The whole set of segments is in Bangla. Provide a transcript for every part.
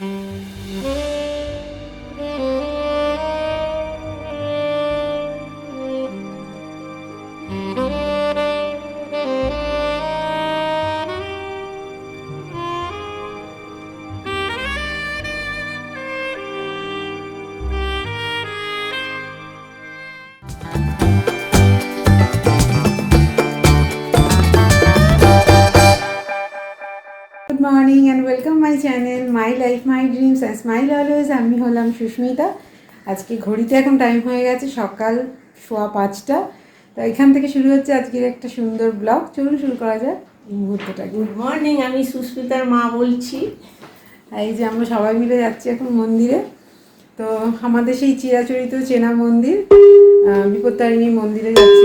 Good channel my life my dreams and smile always আমি হলাম সুস্মিতা। আজকে ঘড়িতে এখন টাইম হয়ে গেছে সকাল সোয়া পাঁচটা। তো এখান থেকে শুরু হচ্ছে আজকের একটা সুন্দর ব্লগ চলুন শুরু করা যাক এই মুহূর্তটাকে। গুড মর্নিং আমি সুস্মিতার মা বলছি। এই যে আমরা সবাই মিলে যাচ্ছি এখন মন্দিরে। তো আমাদের সেই চিরাচরিত চেনা মন্দির বিপত্তারিণী মন্দিরে যাচ্ছি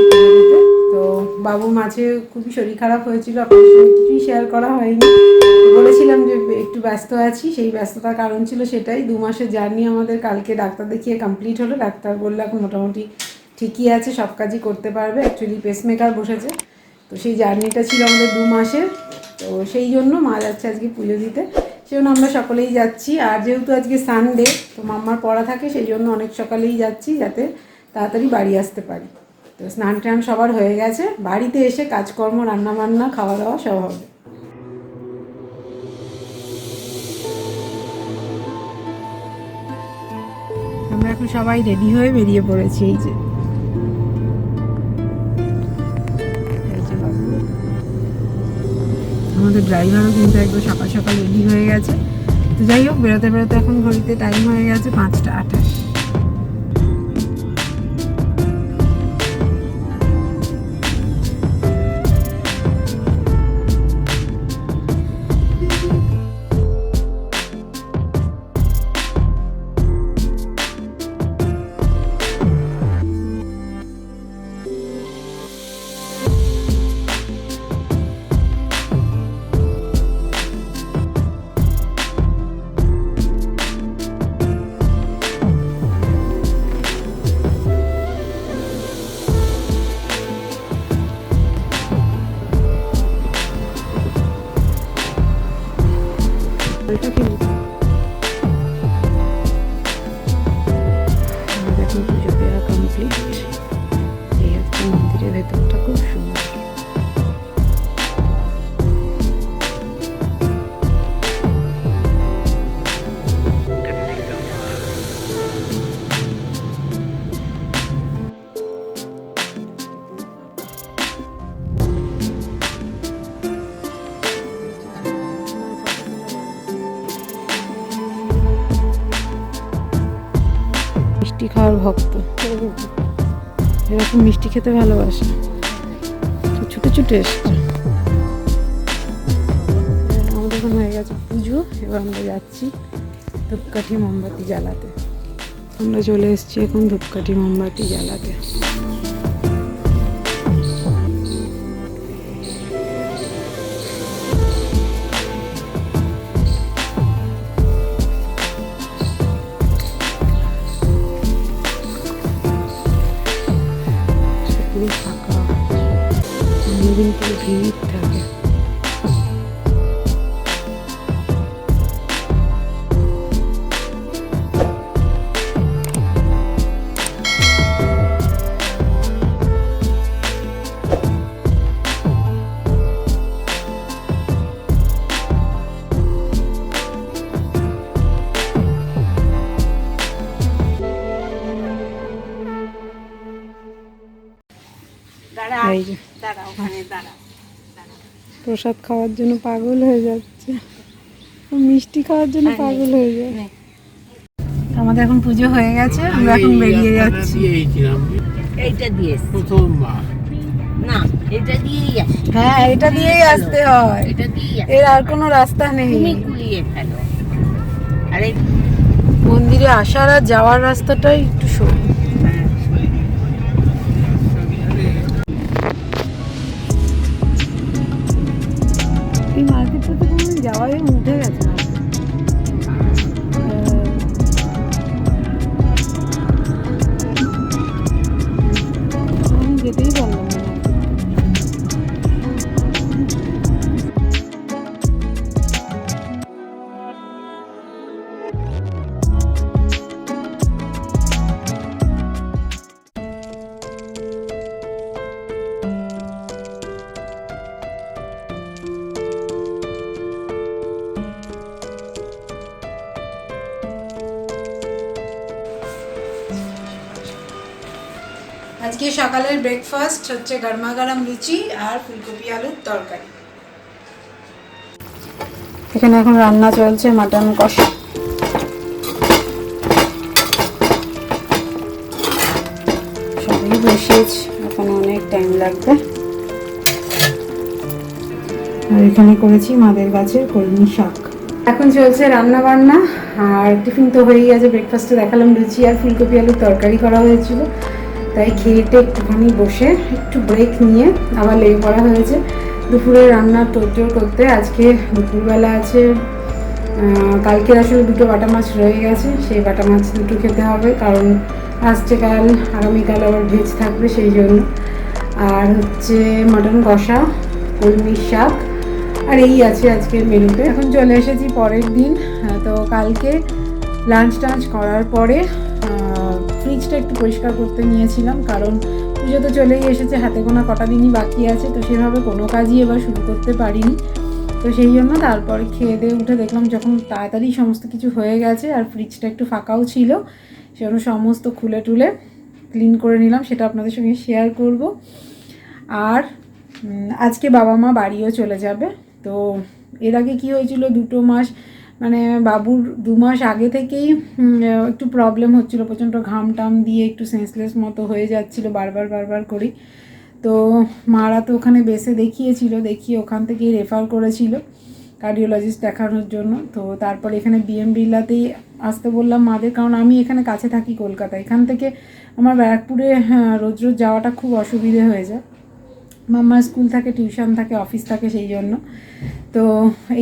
তো বাবু মাঝে খুবই শরীর খারাপ হয়েছিল আপনাদের সঙ্গে কিছুই শেয়ার করা হয়নি। বলেছিলাম যে একটু ব্যস্ত আছি, সেই ব্যস্ততার কারণ ছিল সেটাই। দু মাসের জার্নি আমাদের কালকে ডাক্তার দেখিয়ে কমপ্লিট হলো। ডাক্তার বলল, এখন মোটামুটি ঠিকই আছে, সব কাজই করতে পারবে। অ্যাকচুয়ালি পেসমেকার বসেছে। তো সেই জার্নিটা ছিল আমাদের দু মাসের। তো সেই জন্য মা যাচ্ছে আজকে পুজো দিতে। সেই জন্য আমরা সকলেই যাচ্ছি। আর যেহেতু আজকে সানডে তো মাম্মার পড়া থাকে, সেই জন্য অনেক সকালেই যাচ্ছি যাতে তাড়াতাড়ি বাড়ি আসতে পারি। তো স্নান টান সবার হয়ে গেছে। বাড়িতে এসে কাজকর্ম রান্না বান্না খাওয়া দাওয়া সব হবে। আমরা এখন সবাই রেডি হয়ে বেরিয়ে পড়েছি, এই যে। আমাদের ড্রাইভারও কিন্তু একদম সকাল সকাল রেডি হয়ে গেছে। তো যাই হোক, বেরোতে বেরোতে এখন ঘড়িতে টাইম হয়ে গেছে পাঁচটা আঠাশ। মিষ্টি খাওয়ার ভক্ত। এরকম মিষ্টি খেতে ভালোবাসে। ছুটে ছুটে এসছে। আমাদের এখন হয়ে গেছে পুজো, এবার আমরা যাচ্ছি ধূপকাঠি মোমবাতি জ্বালাতে। আমরা চলে এসেছি এখন ধূপকাঠি মোমবাতি জ্বালাতে। অন্যদিন পুরো ভিড় থাকে দাঁড়া এই যে দাঁড়া ওখানে দাঁড়া প্রসাদ খাওয়ার জন্য পাগল হয়ে যাচ্ছে। মিষ্টি খাওয়ার জন্য পাগল হয়ে যায়। আমাদের এখন পুজো হয়ে গেছে আমরা এখন বেরিয়ে যাচ্ছি। এইটা দিয়ে প্রথমবার। না এটা দিয়েই আসি হ্যাঁ এটা দিয়েই আসতে হয়। এটা আসি এর আর কোনো রাস্তা নেই। তুমি কুলিয়ে ফেলো। আরে মন্দিরে আসার আর যাওয়ার রাস্তাটাই একটু সরু যাওয়াই উঠে গেছে। আজকে সকালের ব্রেকফাস্ট হচ্ছে গরমা গরম লুচি আর ফুলকপি আলুর তরকারি। এখানে এখন রান্না চলছে মাটন কষা। সবই বসিয়েছি, এখন অনেক টাইম লাগবে। আর এখানে করেছি মাদের গাছের কলমি শাক। এখন চলছে রান্না বান্না, আর টিফিন তো হয়েই গেছে ব্রেকফাস্টে দেখালাম, লুচি আর ফুলকপি আলুর তরকারি করা হয়েছিল। তাই খেয়েটে একটুখানি বসে একটু ব্রেক নিয়ে আবার লেগে পড়া হয়েছে। দুপুরে রান্না তোড়জোড় করতে আজকে দুপুরবেলা আছে কালকে আসলে দুটো বাটা মাছ রয়ে গেছে, সেই বাটা মাছ দুটো খেতে হবে কারণ আসছে কাল, আগামীকাল আবার ভেজ থাকবে সেই জন্য। আর হচ্ছে মটন কষা, কলমির শাক, আর এই আছে আজকের মেনুতে। এখন চলে এসেছি পরের দিন তো কালকে লাঞ্চ টাঞ্চ করার পরে ফ্রিজটা একটু পরিষ্কার করতে নিয়েছিলাম, কারণ পুজো তো চলেই এসেছে, হাতে গোনা কটা দিনই বাকি আছে, তো সেভাবে কোনো কাজই এবার শুরু করতে পারিনি। তো সেই জন্য তারপর খেয়ে দিয়ে উঠে দেখলাম যখন তাড়াতাড়ি সমস্ত কিছু হয়ে গেছে আর ফ্রিজটা একটু ফাঁকাও ছিল সেজন্য সমস্ত খুলে টুলে ক্লিন করে নিলাম, সেটা আপনাদের সঙ্গে শেয়ার করব। আর আজকে বাবা মা বাড়িও চলে যাবে, তো এর আগে কী হয়েছিল, দুটো মাস মানে বাবুর দু মাস আগে থেকেই একটু প্রবলেম হচ্ছিল প্রচণ্ড ঘাম টাম দিয়ে একটু সেন্সলেস মতো হয়ে যাচ্ছিল বারবার বারবার করেই। তো মারা তো ওখানে বেসে দেখিয়েছিল দেখিয়ে ওখান থেকেই রেফার করেছিল কার্ডিওলজিস্ট দেখানোর জন্য। তো তারপর এখানে বিএম বিড়লাতেই আসতে বললাম মাদের কারণ আমি এখানে কাছে থাকি কলকাতা এখান থেকে আমার ব্যারাকপুরে হ্যাঁ, রোজ রোজ যাওয়াটা খুব অসুবিধে হয়ে যায়। মাম্মার স্কুল থাকে টিউশন থাকে অফিস থাকে সেই জন্য। তো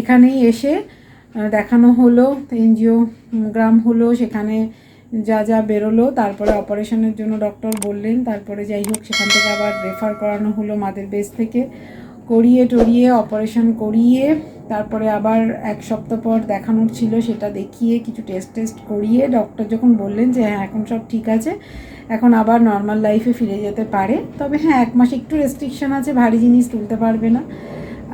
এখানেই এসে দেখানো হলো, এনজিও গ্রাম হলো, সেখানে যা যা বেরোলো, তারপরে অপারেশনের জন্য ডক্টর বললেন, তারপরে যাই হোক, সেখান থেকে আবার রেফার করানো হলো মাদের বেস থেকে। করিয়ে টরিয়ে অপারেশন করিয়ে, তারপরে আবার এক সপ্তাহ পর দেখানোর ছিল, সেটা দেখিয়ে কিছু টেস্ট টেস্ট করিয়ে ডক্টর যখন বললেন যে হ্যাঁ এখন সব ঠিক আছে, এখন আবার নর্মাল লাইফে ফিরে যেতে পারে। তবে হ্যাঁ এক মাস একটু রেস্ট্রিকশন আছে, ভারী জিনিস তুলতে পারবে না।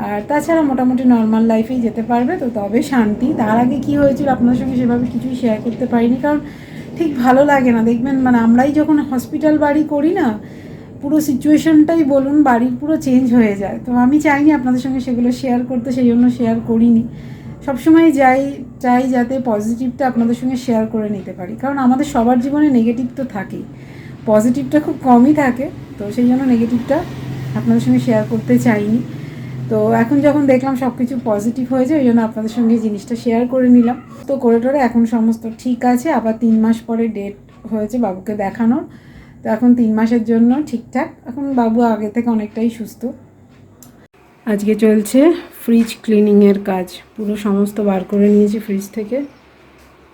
আর তাছাড়া মোটামুটি নর্মাল লাইফেই যেতে পারবে, তো তবে শান্তি। তার আগে কি হয়েছিল, আপনার সঙ্গে সেভাবে কিছুই শেয়ার করতে পারিনি, কারণ ঠিক ভালো লাগে না। দেখবেন মানে আমরাই যখন হসপিটাল বাড়ি করি না, পুরো সিচুয়েশনটাই বলুন, বাড়ির পুরো চেঞ্জ হয়ে যায়। তো আমি চাইনি আপনাদের সঙ্গে সেগুলো শেয়ার করতে, সেই জন্য শেয়ার করিনি। সবসময় যাই, চাই যাতে পজিটিভটা আপনাদের সঙ্গে শেয়ার করে নিতে পারি। কারণ আমাদের সবার জীবনে নেগেটিভ তো থাকেই। পজিটিভটা খুব কমই থাকে, তো সেই জন্য নেগেটিভটা আপনাদের সঙ্গে শেয়ার করতে চাইনি। তো এখন যখন দেখলাম সব কিছু পজিটিভ হয়েছে, ওই জন্য আপনাদের সঙ্গে জিনিসটা শেয়ার করে নিলাম। তো করে টোরে এখন সমস্ত ঠিক আছে, আবার তিন মাস পরে ডেট হয়েছে বাবুকে দেখানোর। তো এখন তিন মাসের জন্য ঠিকঠাক। এখন বাবু আগে থেকে অনেকটাই সুস্থ। আজকে চলছে ফ্রিজ ক্লিনিংয়ের কাজ। পুরো সমস্ত বার করে নিয়েছি ফ্রিজ থেকে।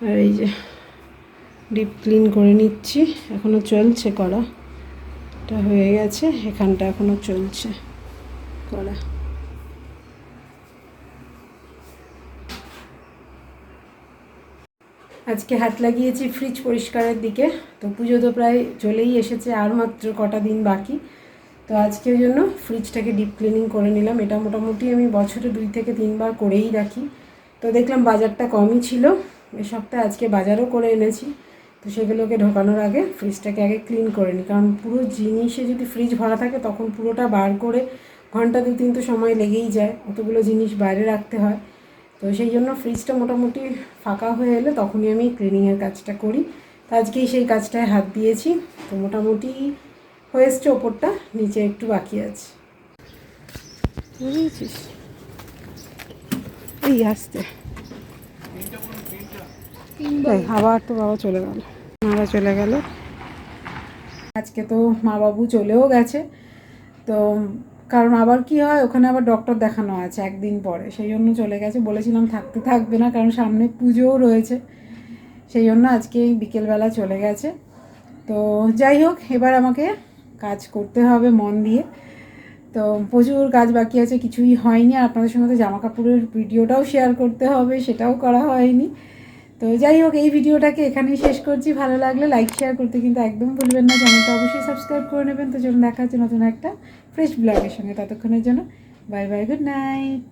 আর এই যে ডিপ ক্লিন করে নিচ্ছি। এখনও চলছে করা। এটা হয়ে গেছে, এখানটা এখনও চলছে করা। আজকে হাত লাগিয়েছি ফ্রিজ পরিষ্কারের দিকে। তো পুজো তো প্রায় চলেই এসেছে, আর মাত্র কটা দিন বাকি। তো আজকে ওই জন্য ফ্রিজটাকে ডিপ ক্লিনিং করে নিলাম। এটা মোটামুটি আমি বছরে দুই থেকে তিনবার করেই রাখি। তো দেখলাম বাজারটা কমই ছিল। এ সপ্তাহে আজকে বাজারও করে এনেছি। তো সেগুলোকে ঢোকানোর আগে ফ্রিজটাকে আগে ক্লিন করে নিই। কারণ পুরো জিনিসে যদি ফ্রিজ ভরা থাকে, তখন পুরোটা বার করে ঘণ্টা দু তিন তো সময় লেগেই যায়। অতগুলো জিনিস বাইরে রাখতে হয়। তো সেই জন্য ফ্রিজটা মোটামুটি ফাঁকা হয়ে এলে তখনই আমি ক্লিনিংয়ের কাজটা করি। তো আজকেই সেই কাজটায় হাত দিয়েছি। তো মোটামুটি হয়ে এসছে ওপরটা, নিচে একটু বাকি আছে। বুঝেছিস? এই আসতে আবার তো বাবা চলে গেল। মারা চলে গেল। আজকে তো মা বাবু চলেও গেছে। তো কারণ আবার কি হয়, ওখানে আবার ডক্টর দেখানো আছে একদিন পরে। সেই জন্য চলে গেছে, বলেছিলাম থাকতে থাকবে না, কারণ সামনে পুজোও রয়েছে। সেই জন্য আজকে বিকেলবেলা চলে গেছে। তো যাই হোক, এবার আমাকে কাজ করতে হবে মন দিয়ে। তো প্রচুর কাজ বাকি আছে, কিছুই হয়নি। আর আপনাদের সঙ্গে তো জামা কাপড়ের ভিডিওটাও শেয়ার করতে হবে, সেটাও করা হয়নি। তো যাই হোক, এই ভিডিওটাকে এখানেই শেষ করছি। ভালো লাগলে লাইক শেয়ার করতে কিন্তু একদম ভুলবেন না। চ্যানেলটা অবশ্যই সাবস্ক্রাইব করে নেবেন। তো চলুন দেখা হচ্ছে নতুন একটা ফ্রেশ ব্লগের সঙ্গে। ততক্ষণের জন্য বাই বাই গুড নাইট